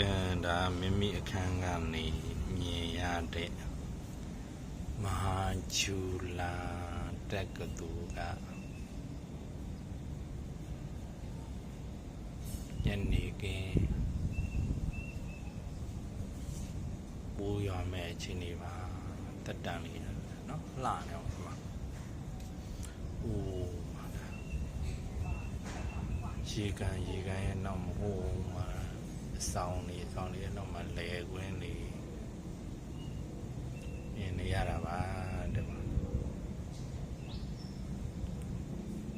ကဲဒါမိမိအခန်းကနေမြင်ရတဲ့မဟာချူလာတက္ကသိုလ်ကညနေခင်းပိုးရမယ့်အချိန်လေးပါတက်တန်လေးနော်လှနေအောင်ဒီမှာအိုးရေကန်ရေကန်ရဲ့နောက်မဟုတ်မှာ အဆောင်လေးအဆောင်လေးရဲ့နောက်မှာလဲကွင်းလေးမြင်နေရတာပါဒီမှာ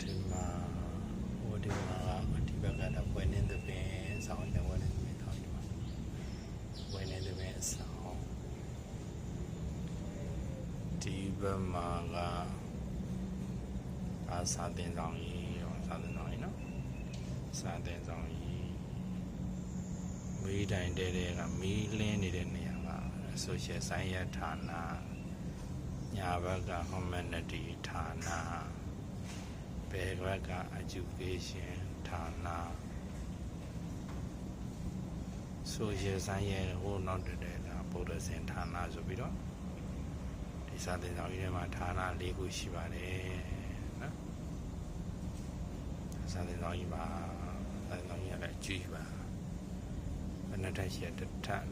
ဒီမှာဟိုဒီမှာကဒီဘက်ကတော့ဝယ်နေတဲ့ပင်အဆောင်လေးဝယ်နေတဲ့ပင်တော့ဒီမှာဝယ်နေတဲ့ပင်အဆောင်ဒီဘက်မှာကအာစာတင်ဆောင်ကြီးရောစာတင်ဆောင်ကြီးနော်စာတင်ဆောင်ကြီး မီးတိုင်တဲ့တဲ့ကမီးလင်းနေတဲ့နေရာက social science ဌာနညာဘက်က humanity ဌာနဘယ်ဘက်က education ဌာန social science ဟိုနောက်တဲ့တဲ့ကဗုဒ္ဓဆင်ဌာနဆိုပြီးတော့ဒီစာသင်ဆောင်ကြီးထဲမှာဌာန၄ခုရှိပါတယ်နော်စာသင်ဆောင်ကြီးမှာစာသင်ဆောင်ကြီးကလည်းအကျူးပါဘယ် နှစ်ထပ်ရှိရတစ်ထပ်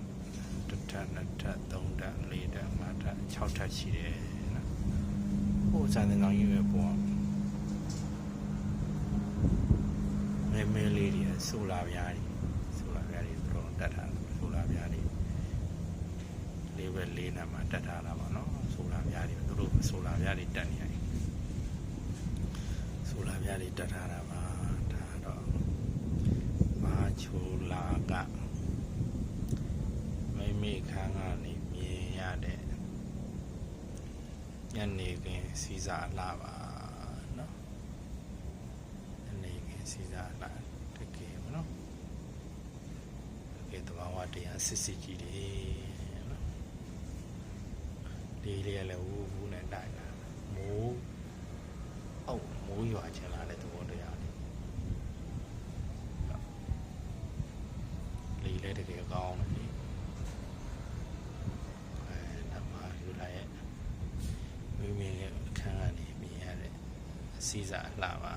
တစ်ထပ်နှစ်ထပ်သုံးထပ်လေးထပ်ငါးထပ်၆ထပ်ရှိတယ်နော်ဟိုစာသင်ဆောင်ကြီးပဲပေါ့မဲမဲလေးတွေဆိုလာပြားတွေဆိုလာပြားတွေသူတို့တတ်ထားတယ်ဆိုလာပြားတွေလေးပဲလေးနာမှာတတ်ထားတာပါနော်ဆိုလာပြားတွေသူတို့ဆိုလာပြားတွေတက်နေရတယ်ဆိုလာပြားတွေတက်ထားတာပါဒါတော့မာချိုလာကမိမိခ န်းကနေမြင်ရတဲ့ညနေခင်းစီစာလာပါနော်ညနေခင်းစီစာလာတကယ်မနော်တကယ်တဘာဝတရားစစ်စစ်ကြီးတယ်နော်ဒီလေးလည်းဝူးဝူးနဲ့တိုက်လာမိုးအောက်မိုးရွာချင်လာတဲ့သဘောတရားလေးလေလဲတကယ်ကောင်းတယ်လေအဲနမယူလာရဲ့မိမိရဲ့အခန်းကနေမြင်ရတဲ့ စီစာအလှပါ